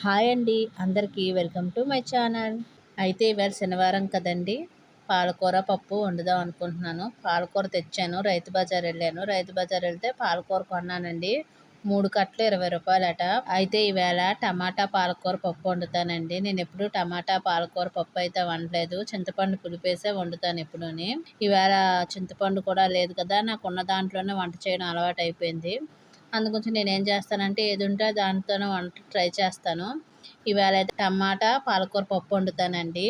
Hi అండి. అందరికీ welcome to my channel. అయితే ఇవాళ శనివారం కదండి. పాలకూర పప్పు వండుదాం అనుకుంటున్నాను. పాలకూర తెచ్చాను రైతు బజార్ వెళ్ళాను. రైతు బజార్ వెళ్తే పాలకూర కొన్నానండి. మూడు కట్టలు ఇరవై రూపాయలట. అయితే ఈవేళ టమాటా పాలకూర పప్పు వండుతానండి. నేను ఎప్పుడు టమాటా పాలకూర పప్పు అయితే వండలేదు. చింతపండు పులిపేసే వండుతాను ఎప్పుడూని. ఈవేళ చింతపండు కూడా లేదు కదా. నాకు ఉన్న దాంట్లోనే వంట చేయడం అలవాటు అయిపోయింది అందుకొంచెం నేనేం చేస్తానంటే ఏది ఉంటే దానితో వంట ట్రై చేస్తాను. ఇవాళ అయితే టమాటా పాలకూర పప్పు వండుతానండి.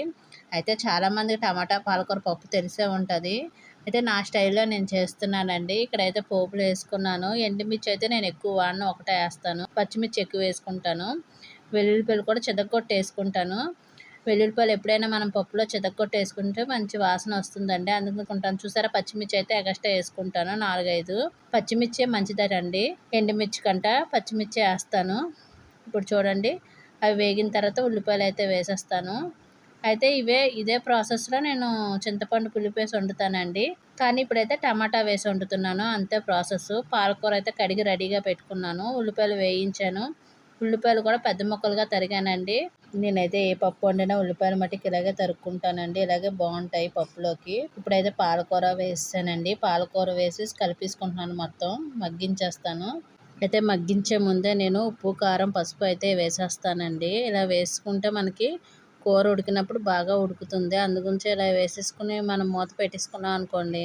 అయితే చాలామంది టమాటా పాలకూర పప్పు తెలిసే ఉంటుంది. అయితే నా స్టైల్లో నేను చేస్తున్నానండి. ఇక్కడైతే పోపులు వేసుకున్నాను. ఎండుమిర్చి అయితే నేను ఎక్కువ వాడిన ఒకటే వేస్తాను. పచ్చిమిర్చి ఎక్కువ వేసుకుంటాను. వెల్లుల్లిపల్లి కూడా చెదగొట్టి వేసుకుంటాను వెల్లుల్లిపాయలు ఎప్పుడైనా మనం పప్పులో చితక్కొట్టి వేసుకుంటే మంచి వాసన వస్తుందండి. అందుకుంటాను. చూసారా? పచ్చిమిర్చి అయితే ఎగస్ట్రా వేసుకుంటాను. నాలుగైదు. పచ్చిమిర్చి మంచిదటండి. ఎండుమిర్చి కంట పచ్చిమిర్చి వేస్తాను. ఇప్పుడు చూడండి. అవి వేగిన తర్వాత ఉల్లిపాయలు అయితే వేసేస్తాను. అయితే ఇవే ఇదే ప్రాసెస్లో నేను చింతపండు పులిపేసి వండుతానండి. కానీ ఇప్పుడైతే టమాటా వేసి వండుతున్నాను. అంతే ప్రాసెస్ పాలకూర అయితే కడిగి రెడీగా పెట్టుకున్నాను. ఉల్లిపాయలు వేయించాను. ఉల్లిపాయలు కూడా పెద్ద ముక్కలుగా తరిగానండి. నేనైతే ఏ పప్పు వండినా ఉల్లిపాయలు మట్టికి ఇలాగే తరుక్కుంటానండి. ఇలాగే బాగుంటాయి పప్పులోకి. ఇప్పుడైతే పాలకూర వేసానండి పాలకూర వేసి కలిపేసుకుంటున్నాను మొత్తం. మగ్గించేస్తాను. అయితే మగ్గించే ముందే నేను ఉప్పు కారం పసుపు అయితే వేసేస్తానండి. ఇలా వేసుకుంటే మనకి కూర ఉడికినప్పుడు బాగా ఉడుకుతుంది. అందుగురించి ఇలా వేసేసుకుని మనం మూత పెట్టేసుకున్నాం అనుకోండి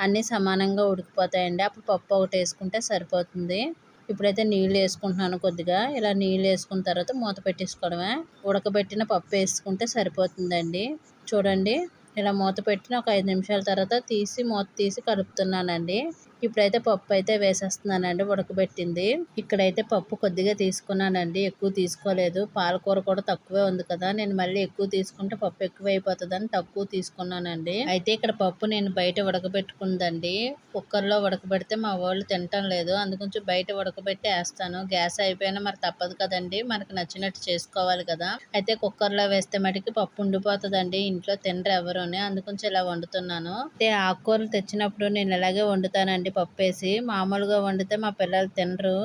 అన్నీ సమానంగా ఉడికిపోతాయండి. అప్పుడు పప్పు ఒకటి వేసుకుంటే సరిపోతుంది. ఇప్పుడైతే నీళ్ళు వేసుకుంటున్నాను కొద్దిగా. ఇలా నీళ్ళు వేసుకున్న తర్వాత మూత పెట్టేసుకోవడమే. ఉడకబెట్టిన పప్పు వేసుకుంటే సరిపోతుందండి. చూడండి ఇలా మూత పెట్టిన ఒక ఐదు నిమిషాల తర్వాత తీసి మూత తీసి కలుపుతున్నానండి. ఇప్పుడైతే పప్పు అయితే వేసేస్తున్నానండి ఉడకబెట్టింది. ఇక్కడైతే పప్పు కొద్దిగా తీసుకున్నానండి ఎక్కువ తీసుకోలేదు. పాలకూర కూడా తక్కువే ఉంది కదా నేను మళ్ళీ ఎక్కువ తీసుకుంటే పప్పు ఎక్కువ అయిపోతుందని తక్కువ తీసుకున్నానండి. అయితే ఇక్కడ పప్పు నేను బయట ఉడకబెట్టుకుందండి. కుక్కర్లో ఉడకబెడితే మా వాళ్ళు తినటం లేదు. అందుకొంచెం బయట ఉడకబెట్టి వేస్తాను. గ్యాస్ అయిపోయినా మరి తప్పదు కదండి మనకు నచ్చినట్టు చేసుకోవాలి కదా. అయితే కుక్కర్లో వేస్తే మటుకి పప్పు ఉండిపోతుందండి ఇంట్లో తినరు ఎవరుని. అందుకొంచెం ఇలా వండుతున్నాను. అయితే ఆకుకూరలు తెచ్చినప్పుడు నేను ఇలాగే వండుతానండి. పప్పు వేసి మామూలుగా వండితే మా పిల్లలు తినరు.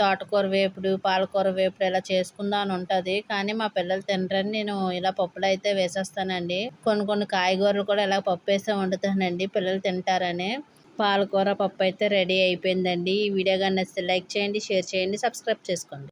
తోటకూర వేపుడు పాలకూర వేపుడు ఇలా చేసుకుందాం అని ఉంటుంది. కానీ మా పిల్లలు తినరని నేను ఇలా పప్పులు అయితే వేసేస్తానండి. కొన్ని కొన్ని కాయగూరలు కూడా ఇలా పప్పు వేసే వండుతానండి. పిల్లలు తింటారని. పాలకూర పప్పు అయితే రెడీ అయిపోయిందండి. ఈ వీడియో కానీ నచ్చితే లైక్ చేయండి షేర్ చేయండి సబ్స్క్రైబ్ చేసుకోండి.